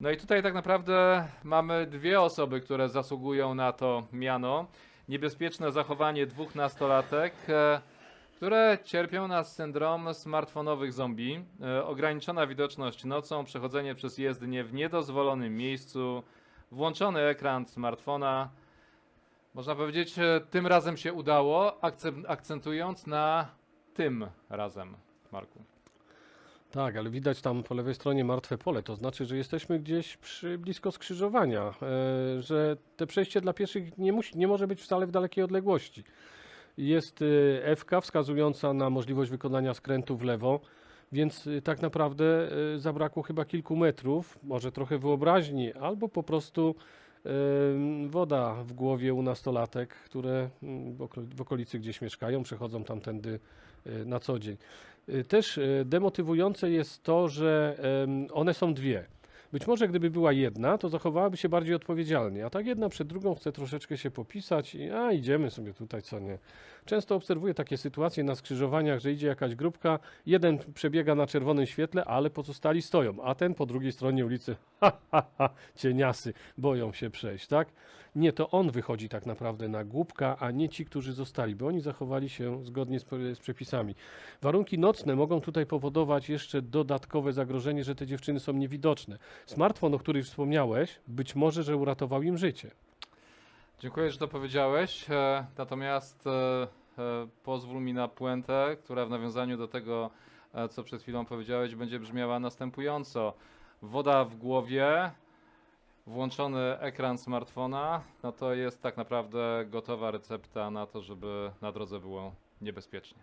No i tutaj tak naprawdę mamy dwie osoby, które zasługują na to miano. Niebezpieczne zachowanie dwóch nastolatek, e, które cierpią na syndrom smartfonowych zombie. E, Ograniczona widoczność nocą, przechodzenie przez jezdnię w niedozwolonym miejscu, włączony ekran smartfona. Można powiedzieć, e, tym razem się udało, akcen- akcentując na tym razem, Marku. Tak, ale widać tam po lewej stronie martwe pole. To znaczy, że jesteśmy gdzieś przy blisko skrzyżowania, e, że te przejście dla pieszych nie, musi, nie może być wcale w dalekiej odległości. Jest e, FK wskazująca na możliwość wykonania skrętu w lewo, więc e, tak naprawdę zabrakło chyba kilku metrów, może trochę wyobraźni, albo po prostu woda w głowie u nastolatek, które mm, w okol- w okolicy gdzieś mieszkają, przechodzą tamtędy na co dzień. Y, Też y, demotywujące jest to, że one są dwie. Być może gdyby była jedna, to zachowałaby się bardziej odpowiedzialnie, a tak jedna przed drugą chce troszeczkę się popisać i a idziemy sobie tutaj, co nie. Często obserwuję takie sytuacje na skrzyżowaniach, że idzie jakaś grupka, jeden przebiega na czerwonym świetle, ale pozostali stoją, a ten po drugiej stronie ulicy, ha, ha, ha, cieniasy, boją się przejść, tak? Nie, to on wychodzi tak naprawdę na głupka, a nie ci, którzy zostali, bo oni zachowali się zgodnie z, z przepisami. Warunki nocne mogą tutaj powodować jeszcze dodatkowe zagrożenie, że te dziewczyny są niewidoczne. Smartfon, o którym wspomniałeś, być może, że uratował im życie. Dziękuję, że to powiedziałeś. E, Natomiast e, e, pozwól mi na puentę, która w nawiązaniu do tego, co przed chwilą powiedziałeś, będzie brzmiała następująco. Woda w głowie, włączony ekran smartfona, no to jest tak naprawdę gotowa recepta na to, żeby na drodze było niebezpiecznie.